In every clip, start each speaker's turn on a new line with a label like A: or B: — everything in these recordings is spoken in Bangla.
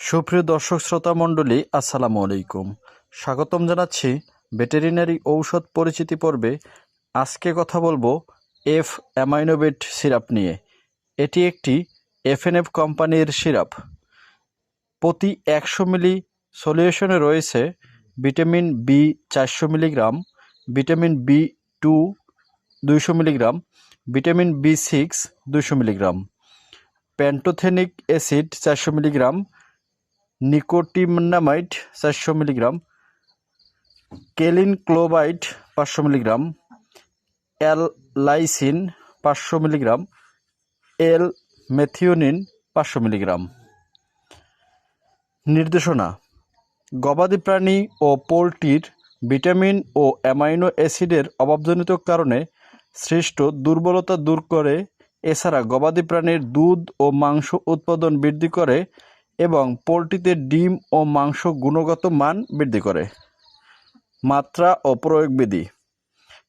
A: সুপ্রিয় দর্শক শ্রোতা মণ্ডলী, আসসালামু আলাইকুম। স্বাগতম জানাচ্ছি ভেটেরিনারি ঔষধ পরিচিতি পর্বে। আজকে কথা বলব এফ অ্যামাইনোবেট সিরাপ নিয়ে। এটি একটি এফএনএফ কোম্পানির সিরাপ। প্রতি একশো মিলি সলিউশনে রয়েছে ভিটামিন বি চারশো মিলিগ্রাম, ভিটামিন বি টু দুইশো মিলিগ্রাম, ভিটামিন বি সিক্স দুইশো মিলিগ্রাম, প্যান্টোথেনিক অ্যাসিড চারশো মিলিগ্রাম নিকোটিনামাইড চারশো মিলিগ্রাম কেলিন ক্লোবাইড পাঁচশো মিলিগ্রাম এল লাইসিন পাঁচশো মিলিগ্রাম এল মেথিওনিন পাঁচশো মিলিগ্রাম। নির্দেশনা, গবাদি প্রাণী ও পোলট্রির ভিটামিন ও অ্যামাইনো অ্যাসিডের অভাবজনিত কারণে সৃষ্ট দুর্বলতা দূর করে। এছাড়া গবাদি প্রাণীর দুধ ও মাংস উৎপাদন বৃদ্ধি করে। এবং পোলট্রিতে ডিম ও মাংস গুণগত মান বৃদ্ধি করে। মাত্রা ও প্রয়োগ প্রয়োগবিধি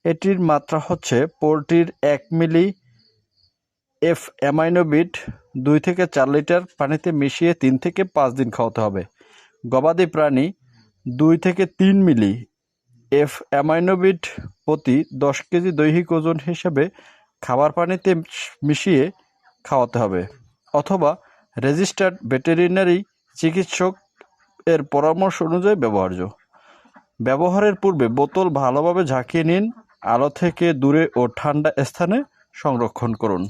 A: এটির মাত্রা হচ্ছে পোলট্রির এক মিলি এফ অ্যামাইনোবিট দুই থেকে চার লিটার পানিতে মিশিয়ে তিন থেকে পাঁচ দিন খাওয়াতে হবে। গবাদি প্রাণী দুই থেকে তিন মিলি এফ অ্যামাইনোবিট প্রতি দশ কেজি দৈহিক ওজন হিসেবে খাবার পানিতে মিশিয়ে খাওয়াতে হবে, অথবা রেজিস্টার্ড ভেটেরিনারি চিকিৎসক এর পরামর্শ অনুযায়ী ব্যবহার্য। ব্যবহারের পূর্বে বোতল ভালোভাবে ঝাঁকিয়ে নিন, আলো থেকে দূরে ও ঠান্ডা স্থানে সংরক্ষণ করুন।